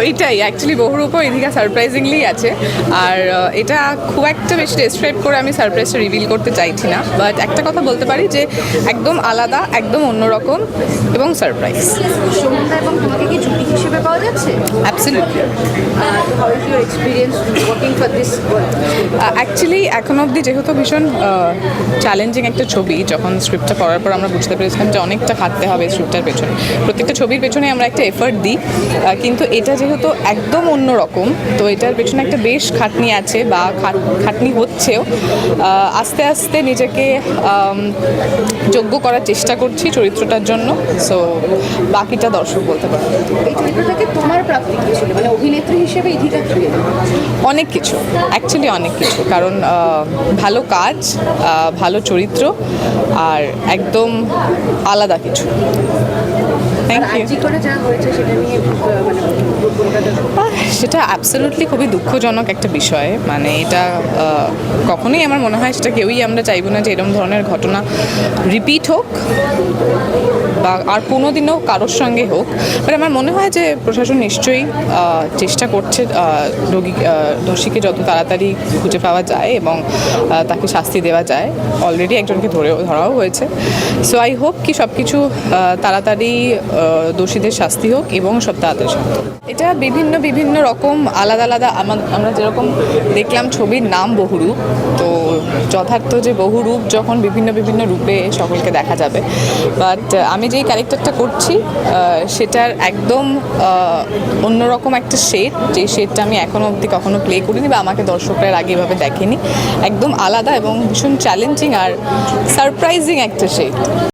ওইটাই অ্যাকচুয়ালি বহুরূপ এদিকে সারপ্রাইজিংলি আছে। আর এটা খুব একটা বেশি ডেসক্রাইব করে আমি সারপ্রাইজটা রিভিল করতে চাইছি না। বাট একটা কথা বলতে পারি যে, একদম আলাদা, একদম অন্যরকম এবং সারপ্রাইজ এবং তোমাকে কি ছুটি হিসেবে পাওয়া যাচ্ছে? ওয়ার্কিং ফর দিস অ্যাকচুয়ালি এখন অবধি যেহেতু ভীষণ চ্যালেঞ্জিং একটা ছবি যখন স্ক্রিপ্টটা পড়ার পর আমরা বুঝতে পেরেছিলাম যে অনেকটা খাটতে হবে স্ক্রিপ্টটার পেছনে। প্রত্যেকটা ছবির পেছনে আমরা একটা এফার্ট দিই কিন্তু এটা যেহেতু একদম অন্য রকম তো এটার পেছনে একটা বেশ খাটনি আছে বা খাট- খাটনি হচ্ছেও। আস্তে আস্তে নিজেকে যোগ্য করার চেষ্টা করছি চরিত্রটার জন্য সো বাকিটা দর্শক বলতে পারে। এই চরিত্রটাকে তোমার প্রাপ্তি কি? মানে অভিনেত্রী হিসেবে অনেক কিছু অ্যাকচুয়ালি অনেক কিছু। কারণ ভালো কাজ ভালো চরিত্র, আর একদম আলাদা কিছু। সেটা আহ, মানে খুবই দুঃখজনক একটা বিষয়। মানে এটা কখনোই আমার মনে হয় সেটা কেউই আমরা চাইব না যে এরকম ধরনের ঘটনা রিপিট হোক বা আর কোনো দিনও কারোর সঙ্গে হোক। বাট আমার মনে হয় যে প্রশাসন নিশ্চয়ই চেষ্টা করছে রোগী দোষীকে যত তাড়াতাড়ি খুঁজে পাওয়া যায় এবং তাকে শাস্তি দেওয়া যায়। অলরেডি একজনকে ধরেও ধরাও হয়েছে। সো আই হোপ কি সব কিছু তাড়াতাড়ি দোষীদের শাস্তি হোক এবং সব তাড়াতাড়ি। এটা বিভিন্ন বিভিন্ন রকম আলাদা আলাদা আমা- আমরা যেরকম দেখলাম ছবির নাম বহুরূপ, তো যথার্থ যে বহুরূপ যখন বিভিন্ন বিভিন্ন রূপে সকলকে দেখা যাবে। বাট আমি যেই ক্যারেক্টারটা করছি সেটার একদম অন্যরকম একটা শেড যে শেডটা আমি এখনও অবধি কখনো প্লে করিনি বা আমাকে দর্শকরা আগে এভাবে দেখেনি। একদম আলাদা এবং ভীষণ চ্যালেঞ্জিং আর সারপ্রাইজিং একটা শেড